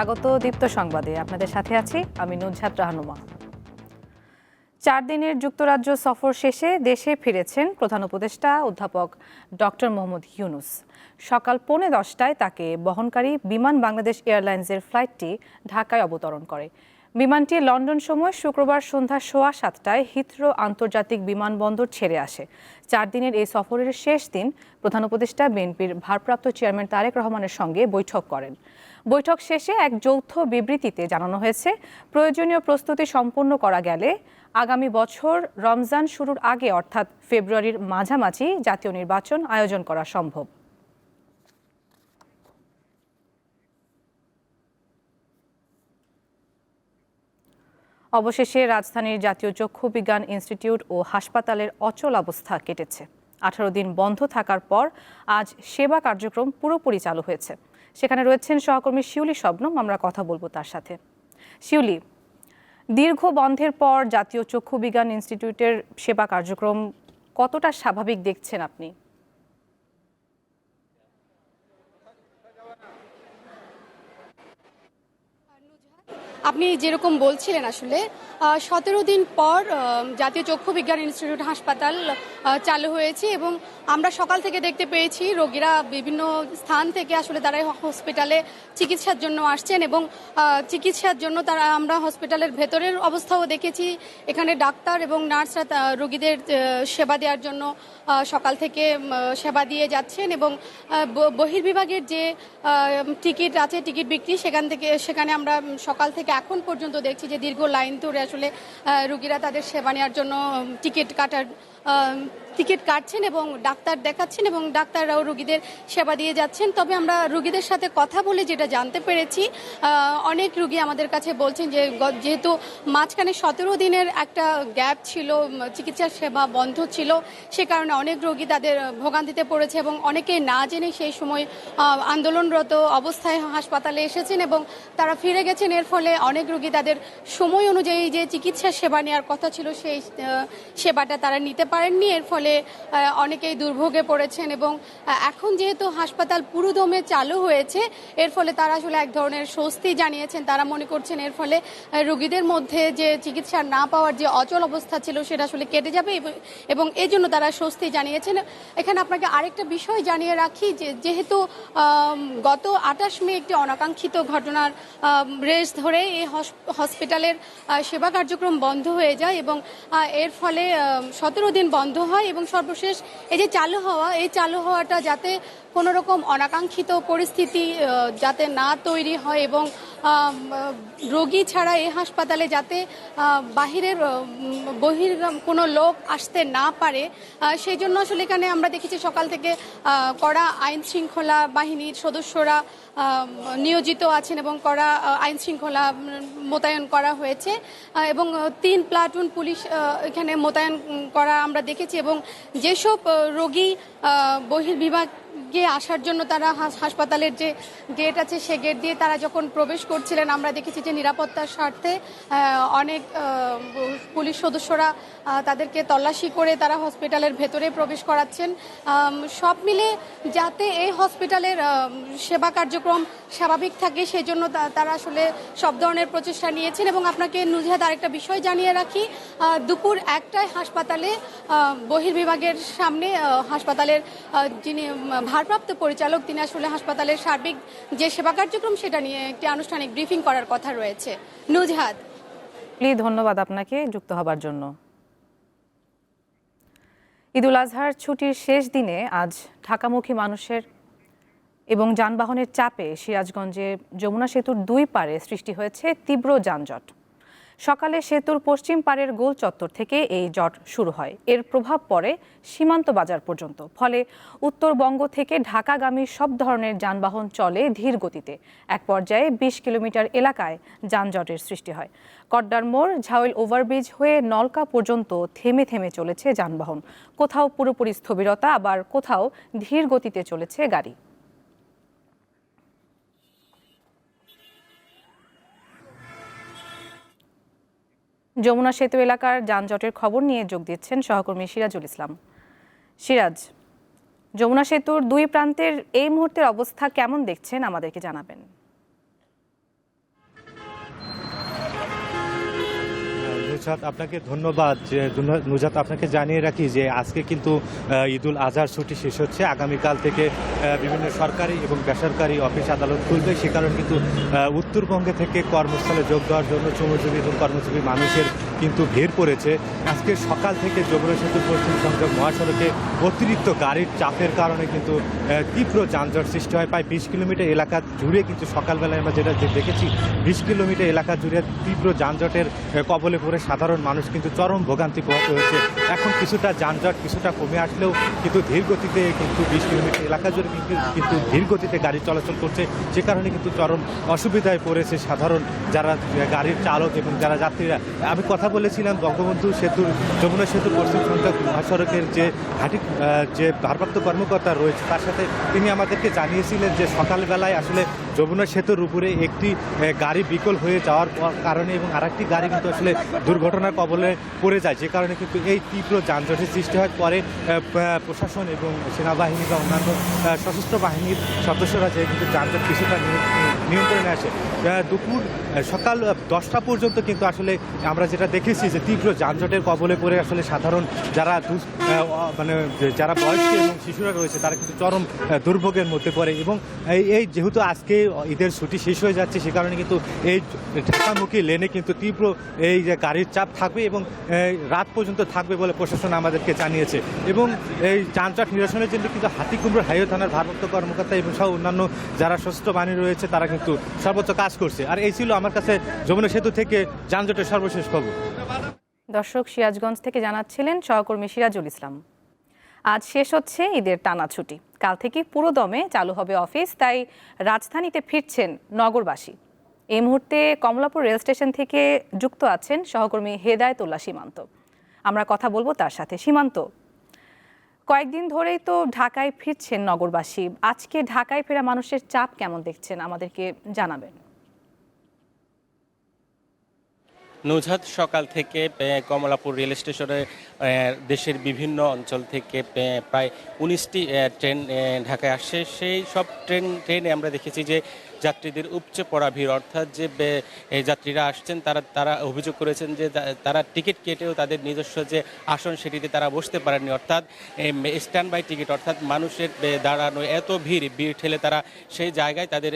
স্বাগত দীপ্ত সংবাদে। আপনাদের সাথে আছি আমি নুজহাত রাহনুমা। চার দিনের যুক্তরাজ্য সফর শেষে দেশে ফিরেছেন প্রধান উপদেষ্টা অধ্যাপক ডক্টর মোহাম্মদ ইউনুস। সকাল পৌনে দশটায় তাকে বহনকারী বিমান বাংলাদেশ এয়ারলাইন্সের ফ্লাইটটি ঢাকায় অবতরণ করে। বিমানটি লন্ডন সময় শুক্রবার সন্ধ্যা সোয়া সাতটায় হিথ্রো আন্তর্জাতিক বিমানবন্দর ছেড়ে আসে। চার দিনের এই সফরের শেষ দিন প্রধান উপদেষ্টা বিএনপির ভারপ্রাপ্ত চেয়ারম্যান তারেক রহমানের সঙ্গে বৈঠক করেন। বৈঠক শেষে এক যৌথ বিবৃতিতে জানানো হয়েছে, প্রয়োজনীয় প্রস্তুতি সম্পন্ন করা গেলে আগামী বছর রমজান শুরুর আগে, অর্থাৎ ফেব্রুয়ারির মাঝামাঝি, জাতীয় নির্বাচন আয়োজন করা সম্ভব। অবশেষে রাজধানীর জাতীয় চক্ষু বিজ্ঞান ইনস্টিটিউট ও হাসপাতালের অচল অবস্থা কেটেছে। আঠারো দিন বন্ধ থাকার পর আজ সেবা কার্যক্রম পুরোপুরি চালু হয়েছে। সেখানে রয়েছেন সহকর্মী শিউলি শবনম, আমরা কথা বলব তার সাথে। শিউলি, দীর্ঘ বন্ধের পর জাতীয় চক্ষু বিজ্ঞান ইনস্টিটিউটের সেবা কার্যক্রম কতটা স্বাভাবিক দেখছেন আপনি? আপনি যেরকম বলছিলেন আসলে সতেরো দিন পর জাতীয় চক্ষু বিজ্ঞান ইনস্টিটিউট হাসপাতাল চালু হয়েছে এবং আমরা সকাল থেকে দেখতে পেয়েছি রোগীরা বিভিন্ন স্থান থেকে আসলে তারা হসপিটালে চিকিৎসার জন্য আসছেন এবং চিকিৎসার জন্য তারা আমরা হসপিটালের ভেতরের অবস্থাও দেখেছি। এখানে ডাক্তার এবং নার্সরা রোগীদের সেবা দেওয়ার জন্য সকাল থেকে সেবা দিয়ে যাচ্ছেন এবং বহির্বিভাগের যে টিকিট আছে, টিকিট বিক্রি সেখান থেকে, সেখানে আমরা সকাল থেকে এখন পর্যন্ত দেখছি যে দীর্ঘ লাইন ধরে আসলে রুগীরা তাদের সেবা নেওয়ার জন্য টিকিট কাটার টিকিট কাটছেন এবং ডাক্তার দেখাচ্ছেন এবং ডাক্তাররাও রোগীদের সেবা দিয়ে যাচ্ছেন। তবে আমরা রোগীদের সাথে কথা বলে যেটা জানতে পেরেছি অনেক রোগী আমাদের কাছে বলছেন যে যেহেতু মাঝখানে সতেরো দিনের একটা গ্যাপ ছিল চিকিৎসা সেবা বন্ধ ছিল, সে কারণে অনেক রোগী তাদের ভোগান্তিতে পড়েছে এবং অনেকে না জেনে সেই সময় আন্দোলনরত অবস্থায় হাসপাতালে এসেছেন এবং তারা ফিরে গেছেন। এর ফলে অনেক রোগী তাদের সময় অনুযায়ী যে চিকিৎসা সেবা নেওয়ার কথা ছিল, সেই সেবাটা তারা নিতে পারেননি। এর ফলে আহ, অনেকেই দুর্ভোগে পড়েছেন এবং এখন যেহেতু হাসপাতাল পুরোদমে চালু হয়েছে এর ফলে তারা আসলে এক ধরনের স্বস্তি জানিয়েছেন। তারা মনে করছেন এর ফলে রোগীদের মধ্যে যে চিকিৎসা না পাওয়ার যে অচল অবস্থা ছিল সেটা আসলে কেটে যাবে এবং- এবং এই জন্য তারা স্বস্তি জানিয়েছেন। এখানে আপনাকে আরেকটা বিষয় জানিয়ে রাখি যে যেহেতু গত আঠাশ মে একটি অনাকাঙ্ক্ষিত ঘটনার রেশ ধরে এই হসপিটালের সেবা কার্যক্রম বন্ধ হয়ে যায় এবং এর ফলে সতেরো দিন বন্ধ হয় এবং সর্বশেষ এই যে চালু হওয়া, এই চালু হওয়াটা যাতে কোনো রকম অনাকাঙ্ক্ষিত পরিস্থিতি যাতে না তৈরি হয় এবং রোগী ছাড়া এই হাসপাতালে যাতে বাহিরের বহির কোনো লোক আসতে না পারে সেই জন্য আসলে এখানে আমরা দেখেছি সকাল থেকে কড়া আইন শৃঙ্খলা বাহিনীর সদস্যরা নিয়োজিত আছেন এবং কড়া আইন শৃঙ্খলা মোতায়েন করা হয়েছে এবং তিন প্লাটুন পুলিশ এখানে মোতায়েন করা আমরা দেখেছি এবং যেসব রোগী বহির্বিভাগ গিয়ে আসার জন্য তারা হাস- হাসপাতালের যে গেট আছে, সে গেট দিয়ে তারা যখন প্রবেশ করছিলেন, আমরা দেখেছি যে নিরাপত্তার স্বার্থে অনেক পুলিশ সদস্যরা তাদেরকে তল্লাশি করে তারা হসপিটালের ভেতরে প্রবেশ করাচ্ছেন। সব মিলে যাতে এই হসপিটালের সেবা কার্যক্রম স্বাভাবিক থাকে সেই জন্য তা- তারা আসলে সব ধরনের প্রচেষ্টা নিয়েছেন। এবং আপনাকে নুজহাদ আরেকটা বিষয় জানিয়ে রাখি দুপুর একটায় হাসপাতালে বহির্বিভাগের সামনে হাসপাতালের যিনি ভারপ্রাপ্ত পরিচালক তিনি আসলে হাসপাতালের সার্বিক যে সেবা কার্যক্রম, সেটা নিয়ে একটি আনুষ্ঠানিক ব্রিফিং করার কথা রয়েছে। নুজহাদ প্লিজ ধন্যবাদ আপনাকে যুক্ত হবার জন্য। ঈদুল আজহার ছুটির শেষ দিনে আজ ঢাকামুখী মানুষের এবং যানবাহনের চাপে সিরাজগঞ্জে যমুনা সেতুর দুই পারে সৃষ্টি হয়েছে তীব্র যানজট। সকালে সেতুর পশ্চিম পাড়ের গোল চত্বর থেকে এই জট শুরু হয়। এর প্রভাব পড়ে সীমান্ত বাজার পর্যন্ত। ফলে উত্তরবঙ্গ থেকে ঢাকাগামী সব ধরনের যানবাহন চলে ধীর গতিতে। এক পর্যায়ে বিশ কিলোমিটার এলাকায় যানজটের সৃষ্টি হয়। কড্ডার মোড়, ঝাউল ওভারব্রিজ হয়ে নলকা পর্যন্ত থেমে থেমে চলেছে যানবাহন। কোথাও পুরোপুরি স্থবিরতা, আবার কোথাও ধীর গতিতে চলেছে গাড়ি। যমুনা সেতু এলাকার যানজটের খবর নিয়ে যোগ দিচ্ছেন সহকর্মী সিরাজুল ইসলাম। সিরাজ, যমুনা সেতুর দুই প্রান্তের এই মুহূর্তের অবস্থা কেমন দেখছেন আমাদেরকে জানাবেন। নুজাত আপনাকে ধন্যবাদ যে নুজাত আপনাকে জানিয়ে রাখি যে আজকে কিন্তু ঈদুল আজহার ছুটি শেষ হচ্ছে। আগামীকাল থেকে বিভিন্ন সরকারি এবং বেসরকারি অফিস আদালত খুলবে। সে কারণে কিন্তু উত্তরবঙ্গে থেকে কর্মস্থলে যোগ দেওয়ার জন্য শ্রমজীবী এবং কর্মজীবী মানুষের কিন্তু ভিড় পড়েছে। আজকে সকাল থেকে যমুনা সেতু পশ্চিম সংযোগ মহাসড়কে অতিরিক্ত গাড়ির চাপের কারণে কিন্তু তীব্র যানজট সৃষ্টি হয়। প্রায় বিশ কিলোমিটার এলাকা জুড়ে কিন্তু সকালবেলায় আমরা যেটা দেখেছি, বিশ কিলোমিটার এলাকা জুড়ে তীব্র যানজটের কবলে পড়ে সাধারণ মানুষ কিন্তু চরম ভোগান্তি পোহাতে হয়েছে। এখন কিছুটা যানজট কিছুটা কমে আসলেও কিন্তু ধীর গতিতে কিন্তু বিশ কিলোমিটার এলাকা জুড়ে কিন্তু কিন্তু ধীর গতিতে গাড়ি চলাচল করছে। যে কারণে কিন্তু চরম অসুবিধায় পড়েছে সাধারণ যারা গাড়ির চালক এবং যারা যাত্রীরা। আমি কথা বলেছিলাম বঙ্গবন্ধু সেতুর, যমুনা সেতুর পশ্চিম সংযোগ মহাসড়কের যে ঘাটি যে ভারপ্রাপ্ত কর্মকর্তা রয়েছে, তার সাথে তিনি আমাদেরকে জানিয়েছিলেন যে সকালবেলায় আসলে যমুনা সেতুর উপরে একটি গাড়ি বিকল হয়ে যাওয়ার কারণে এবং আরেকটি গাড়ি কিন্তু আসলে দুর্ঘটনার কবলে পড়ে যায়, যে কারণে কিন্তু এই তীব্র যানজটের সৃষ্টি হয় পরে প্রশাসন এবং সেনাবাহিনী বা অন্যান্য সশস্ত্র বাহিনীর সদস্যরা যে কিন্তু যানজট কিছুটা নিয়ন্ত্রণে আসে। দুপুর সকাল দশটা পর্যন্ত কিন্তু আসলে আমরা যেটা দেখেছি যে তীব্র যানজটের কবলে পড়ে আসলে সাধারণ যারা মানে যারা বয়স্ক এবং শিশুরা রয়েছে, তারা কিন্তু চরম দুর্ভোগের মধ্যে পড়ে এবং এই যেহেতু আজকে ঈদের ছুটি শেষ হয়ে যাচ্ছে, সে কারণে কিন্তু এই ঢাকামুখী লেনে কিন্তু তীব্র এই যে গাড়ির চাপ থাকবে এবং রাত পর্যন্ত থাকবে বলে প্রশাসন আমাদেরকে জানিয়েছে। এবং এই যানজট নিরসনের জন্য কিন্তু হাতিকুমড়ো হাইওয়ে থানার ভারপ্রাপ্ত কর্মকর্তা এবং সহ অন্যান্য যারা সশস্ত্র বাহিনী রয়েছে, তারা কিন্তু সর্বোচ্চ কাজ করছে। আর এই ছিল আমার কাছে যমুনা সেতু থেকে যানজটের সর্বশেষ খবর। দর্শক, সিরাজগঞ্জ থেকে জানাচ্ছিলেন সহকর্মী সিরাজুল ইসলাম। আজ শেষ হচ্ছে ঈদের টানা ছুটি। কাল থেকে পুরো দমে চালু হবে অফিস, তাই রাজধানীতে ফিরছেন নগরবাসী। এই মুহূর্তে কমলাপুর রেল স্টেশন থেকে যুক্ত আছেন সহকর্মী হেদায়তুল্লাহ সীমান্ত। আমরা কথা বলব তার সাথে। সীমান্ত, কয়েকদিন ধরেই তো ঢাকায় ফিরছেন নগরবাসী। আজকে ঢাকায় ফেরা মানুষের চাপ কেমন দেখছেন? আমাদেরকে জানাবেন। নৌঝাদ সকাল থেকে কমলাপুর রেল স্টেশনে দেশের বিভিন্ন অঞ্চল থেকে প্রায় উনিশটি ট্রেন ঢাকায় আসছে সেই সব ট্রেন, ট্রেনে আমরা দেখেছি যে যাত্রীদের উপচে পড়া ভিড়। অর্থাৎ যে যাত্রীরা আসছেন, তারা তারা অভিযোগ করেছেন যে তারা টিকিট কেটেও তাদের নিজস্ব যে আসন সেটিতে তারা বসতে পারেননি। অর্থাৎ স্ট্যান্ড বাই টিকিট অর্থাৎ মানুষের দাঁড়ানো এত ভিড় ভিড় ঠেলে তারা সেই জায়গায় তাদের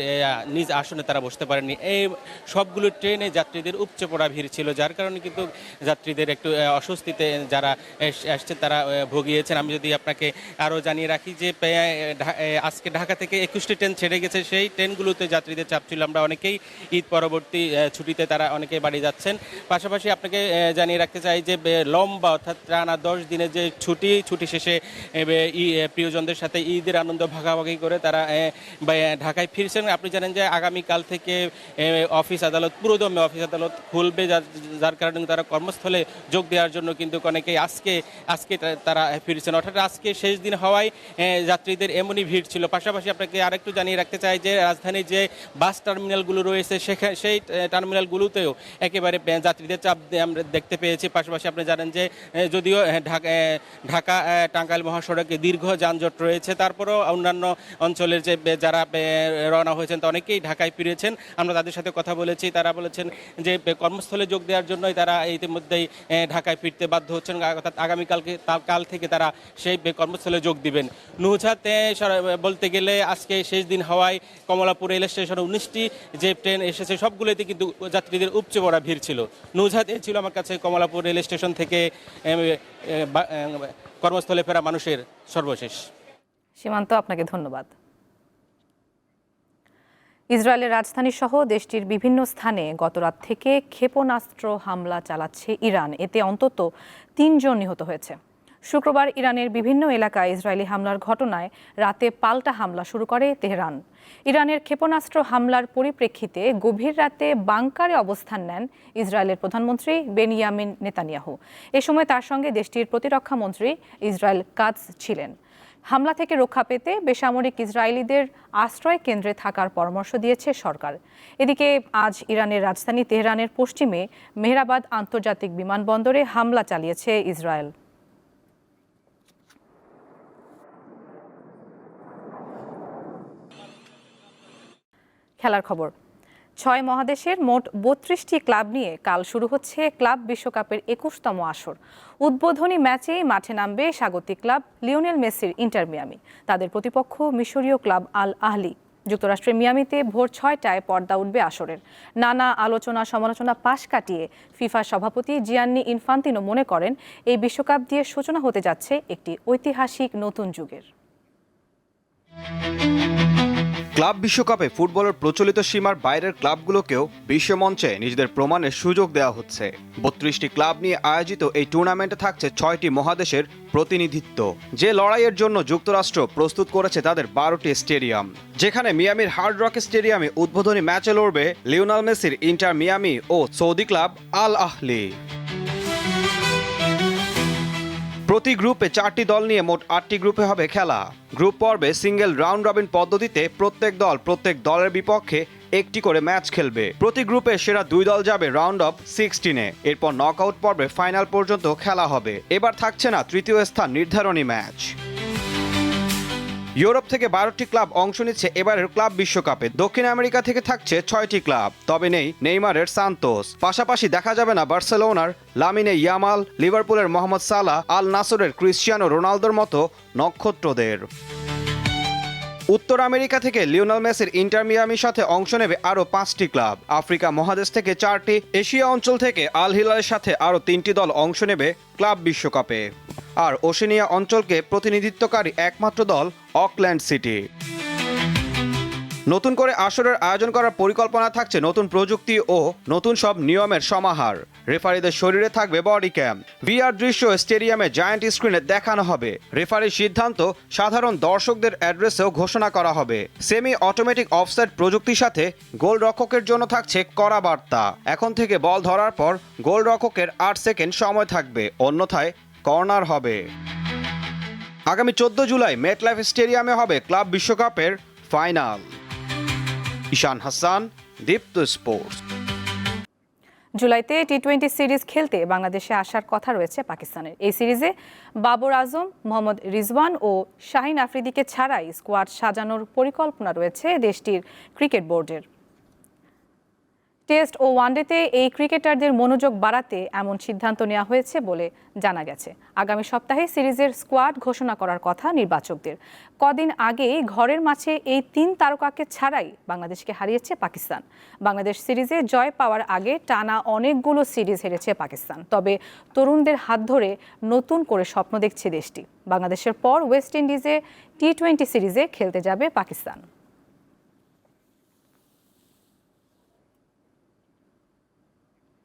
নিজ আসনে তারা বসতে পারেননি। এই সবগুলো ট্রেনে যাত্রীদের উপচে পড়া ভিড় ছিল, যার কারণে কিন্তু যাত্রীদের একটু অস্বস্তিতে যারা আসছে তারা ভুগিয়েছেন। আমি যদি আপনাকে আরও জানিয়ে রাখি যে আজকে ঢাকা থেকে একুশটি ট্রেন ছেড়ে গেছে, সেই ট্রেনগুলোতে যাত্রীদের চাপ ছিল। আমরা অনেকেই ঈদ পরবর্তী ছুটিতে তারা অনেকেই বাড়ি যাচ্ছেন। পাশাপাশি আপনাকে জানিয়ে রাখতে চাই যে লম্বা অর্থাৎ টানা দশ দিনের যে ছুটি ছুটি শেষে প্রিয়জনদের সাথে ঈদের আনন্দ ভাগাভাগি করে তারা ঢাকায় ফিরছেন। আপনি জানেন যে আগামীকাল থেকে অফিস আদালত, পুরোদমে অফিস আদালত খুলবে, যার কারণে তারা কর্মস্থলে যোগ দেওয়ার জন্য কিন্তু অনেকেই আজকে আজকে তারা ফিরছেন। অর্থাৎ আজকে শেষ দিন হওয়ায় যাত্রীদের এমনই ভিড় ছিল। পাশাপাশি আপনাকে আরেকটু জানিয়ে রাখতে চাই যে, রাজধানীর যে বাস টার্মিনালগুলো রয়েছে সেখানে সেই টার্মিনালগুলোতেও একেবারে যাত্রীদের চাপ আমরা দেখতে পেয়েছি। পাশাপাশি আপনি জানেন যে যদিও ঢাকা টাঙ্গাইল মহাসড়কে দীর্ঘ যানজট রয়েছে, তারপরেও অন্যান্য অঞ্চলের যে যারা রওনা হয়েছেন, তা অনেকেই ঢাকায় ফিরেছেন। আমরা তাদের সাথে কথা বলেছি, তারা বলেছেন যে কর্মস্থলে যোগ দেওয়ার জন্যই তারা ইতিমধ্যেই ঢাকায় ফিরতে বাধ্য হচ্ছেন। অর্থাৎ আগামীকালকে কাল থেকে তারা সেই কর্মস্থলে যোগ দিবেন। নুহঝাতে বলতে গেলে আজকে শেষ দিন হওয়ায় কমলাপুর রেল স্টেশনে উনিশটি যে ট্রেন এসেছে, সবগুলোতে কিন্তু যাত্রীদের উপচে পড়া ভিড় ছিল। নুহঝাত এ ছিল আমার কাছে কমলাপুর রেল স্টেশন থেকে কর্মস্থলে ফেরা মানুষের সর্বশেষ। সীমান্ত, আপনাকে ধন্যবাদ। ইসরায়েলের রাজধানী সহ দেশটির বিভিন্ন স্থানে গতরাত থেকে ক্ষেপণাস্ত্র হামলা চালাচ্ছে ইরান। এতে অন্তত তিনজন নিহত হয়েছে। শুক্রবার ইরানের বিভিন্ন এলাকায় ইসরায়েলি হামলার ঘটনায় রাতে পাল্টা হামলা শুরু করে তেহরান। ইরানের ক্ষেপণাস্ত্র হামলার পরিপ্রেক্ষিতে গভীর রাতে বাংকারে অবস্থান নেন ইসরায়েলের প্রধানমন্ত্রী বেনিয়ামিন নেতানিয়াহু। এ সময় তার সঙ্গে দেশটির প্রতিরক্ষা মন্ত্রী ইসরায়েল কাজ ছিলেন। হামলা থেকে রক্ষা পেতে বেসামরিক ইসরায়েলিদের আশ্রয় কেন্দ্রে থাকার পরামর্শ দিয়েছে সরকার। এদিকে আজ ইরানের রাজধানী তেহরানের পশ্চিমে মেহরাবাদ আন্তর্জাতিক বিমানবন্দরে হামলা চালিয়েছে ইসরায়েল। খেলার খবর। ছয় মহাদেশের মোট বত্রিশটি ক্লাব নিয়ে কাল শুরু হচ্ছে ক্লাব বিশ্বকাপের একুশতম আসর। উদ্বোধনী ম্যাচেই মাঠে নামবে স্বাগতিক ক্লাব লিওনেল মেসির ইন্টার মিয়ামি। তাদের প্রতিপক্ষ মিশরীয় ক্লাব আল আহলি। যুক্তরাষ্ট্রের মিয়ামিতে ভোর ছয়টায় পর্দা উঠবে আসরের। নানা আলোচনা সমালোচনা পাশ কাটিয়ে ফিফা সভাপতি জিয়ান্নি ইনফান্তিনো মনে করেন, এই বিশ্বকাপ দিয়ে সূচনা হতে যাচ্ছে একটি ঐতিহাসিক নতুন যুগের। ক্লাব বিশ্বকাপে ফুটবলের প্রচলিত সীমার বাইরের ক্লাবগুলোকেও বিশ্বমঞ্চে নিজেদের প্রমাণের সুযোগ দেওয়া হচ্ছে। বত্রিশটি ক্লাব নিয়ে আয়োজিত এই টুর্নামেন্টে থাকছে ছয়টি মহাদেশের প্রতিনিধিত্ব, যে লড়াইয়ের জন্য যুক্তরাষ্ট্র প্রস্তুত করেছে তাদের বারোটি স্টেডিয়াম, যেখানে মিয়ামির হার্ড রক স্টেডিয়ামে উদ্বোধনী ম্যাচে লড়বে লিওনাল মেসির ইন্টার মিয়ামি ও সৌদি ক্লাব আল আহলি। প্রতি গ্রুপে চারটি দল নিয়ে মোট আটটি গ্রুপে হবে খেলা। গ্রুপ পর্বে সিঙ্গেল রাউন্ড রবিন পদ্ধতিতে প্রত্যেক দল প্রত্যেক দলের বিপক্ষে একটি করে ম্যাচ খেলবে। প্রতি গ্রুপে সেরা দুই দল যাবে রাউন্ড অফ সিক্সটিনে। এরপর নকআউট পর্বে ফাইনাল পর্যন্ত খেলা হবে। এবার থাকছে না তৃতীয় স্থান নির্ধারণী ম্যাচ। ইউরোপ থেকে বারোটি ক্লাব অংশ নিচ্ছে এবারের ক্লাব বিশ্বকাপে। দক্ষিণ আমেরিকা থেকে থাকছে ছয়টি ক্লাব, তবে নেই নেইমারের সান্তোস। পাশাপাশি দেখা যাবে না বার্সেলোনার লামিনে ইয়ামাল, লিভারপুলের মোহাম্মদ সালা আল নাসরের ক্রিশ্চিয়ানো রোনালদোর মতো নক্ষত্রদের। উত্তর আমেরিকা থেকে লিওনাল মেসির ইন্টার মিয়ামির সাথে অংশ নেবে আরও পাঁচটি ক্লাব। আফ্রিকা মহাদেশ থেকে চারটি, এশিয়া অঞ্চল থেকে আল হিলালের সাথে আরও তিনটি দল অংশ নেবে ক্লাব বিশ্বকাপে। আর ওশেনিয়া অঞ্চলকে প্রতিনিধিত্বকারী একমাত্র দল অকল্যান্ড সিটি। নতুন করে আসরের আয়োজন করার পরিকল্পনা থাকছে নতুন প্রযুক্তি ও নতুন সব নিয়মের সমাহার। রেফারিদের শরীরে থাকবে বডি ক্যাম। ভিআর দৃশ্য স্টেডিয়ামে জায়ান্ট স্ক্রিনে দেখানো হবে। রেফারির সিদ্ধান্ত, সাধারণ দর্শকদের অ্যাড্রেসেও ঘোষণা করা হবে। সেমি অটোমেটিক অফসাইড প্রযুক্তির সাথে গোলরক্ষকের জন্য থাকছে কড়া বার্তা। এখন থেকে বল ধরার পর গোলরক্ষকের আট সেকেন্ড সময় থাকবে। অন্যথায় কর্নার হবে। আগামী চোদ্দ জুলাই মেটলাইফ স্টেডিয়ামে হবে ক্লাব বিশ্বকাপের ফাইনাল। ঈশান হাসান, দীপ্ত স্পোর্টস। জুলাইতে টি টোয়েন্টি সিরিজ খেলতে বাংলাদেশে আসার কথা রয়েছে পাকিস্তানের। এই সিরিজে বাবর আজম, মোহাম্মদ রিজওয়ান ও শাহিন আফ্রিদিকে ছাড়াই স্কোয়াড সাজানোর পরিকল্পনা রয়েছে দেশটির ক্রিকেট বোর্ডের। টেস্ট ও ওয়ানডেতে এই ক্রিকেটারদের মনোযোগ বাড়াতে এমন সিদ্ধান্ত নেওয়া হয়েছে বলে জানা গেছে। আগামী সপ্তাহে সিরিজের স্কোয়াড ঘোষণা করার কথা নির্বাচকদের। কদিন আগেই ঘরের মাঠে এই তিন তারকাকে ছাড়াই বাংলাদেশকে হারিয়েছে পাকিস্তান। বাংলাদেশ সিরিজে জয় পাওয়ার আগে টানা অনেকগুলো সিরিজ হেরেছে পাকিস্তান। তবে তরুণদের হাত ধরে নতুন করে স্বপ্ন দেখছে দেশটি। বাংলাদেশের পর ওয়েস্ট ইন্ডিজে টি টোয়েন্টি সিরিজে খেলতে যাবে পাকিস্তান।